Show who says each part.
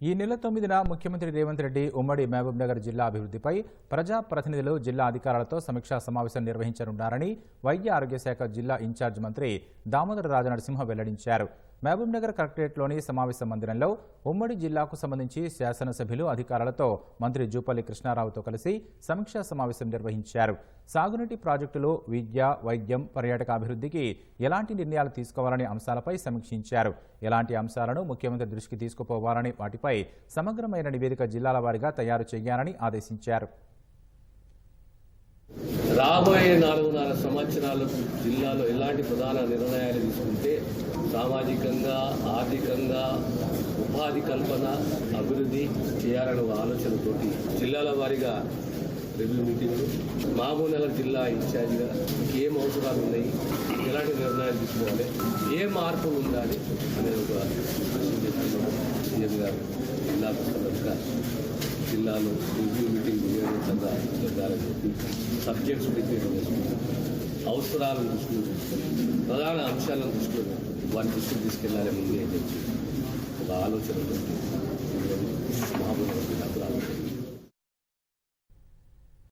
Speaker 1: ఈ నెల తొమ్మిదిన ముఖ్యమంత్రి రేవంత్ రెడ్డి ఉమ్మడి మహబూబ్ నగర్ జిల్లా అభివృద్ధిపై ప్రజా ప్రతినిధులు జిల్లా అధికారులతో సమీక్షా సమావేశం నిర్వహించనున్నారని వైద్య ఆరోగ్య శాఖ జిల్లా ఇన్ఛార్జ్ మంత్రి దామోదర రాజనరసింహ వెల్లడించారు. మహబూబ్ నగర్ కలెక్టరేట్లోని సమావేశ మందిరంలో ఉమ్మడి జిల్లాకు సంబంధించి శాసనసభ్యులు అధికారులతో మంత్రి జూపల్లి కృష్ణారావుతో కలిసి సమీక్షా సమావేశం నిర్వహించారు. సాగునీటి ప్రాజెక్టులు విద్య వైద్యం పర్యాటక అభివృద్ధికి ఎలాంటి నిర్ణయాలు తీసుకోవాలనే అంశాలపై సమీక్షించారు. ఎలాంటి అంశాలను ముఖ్యమంత్రి దృష్టికి తీసుకుపోవాలని వాటిపై సమగ్రమైన నివేదిక జిల్లాల వారీగా తయారు చేయాలని ఆదేశించారు.
Speaker 2: రాబోయే సంవత్సరాలకు జిల్లాలో ఎలాంటి ప్రధాన నిర్ణయాలు తీసుకుంటే సామాజికంగా ఆర్థికంగా ఉపాధి కల్పన అభివృద్ధి చేయాలనే ఆలోచనతోటి జిల్లాల వారీగా రివ్యూ మీటింగ్లు మహబూబ్నగర్ జిల్లా ఇన్ఛార్జిగా ఏం అవసరాలు ఉన్నాయి ఎలాంటి నిర్ణయాలు తీసుకోవాలి ఏ మార్పు ఉండాలి అనే ఒక సీఎం గారు జిల్లా సందర్భంగా జిల్లాలో రివ్యూ మీటింగ్ విజయవంతంగా జరగాలని చెప్పి సబ్జెక్ట్స్ డిక్లేర్ చేసుకుంటాం అవసరాలను దృష్టిలో పెట్టుకొని ప్రధాన అంశాలను దృష్టిలో పెట్టుకొని వాటి దృష్టికి తీసుకెళ్ళాలి ముందే అని చెప్పి ఒక ఆలోచనతో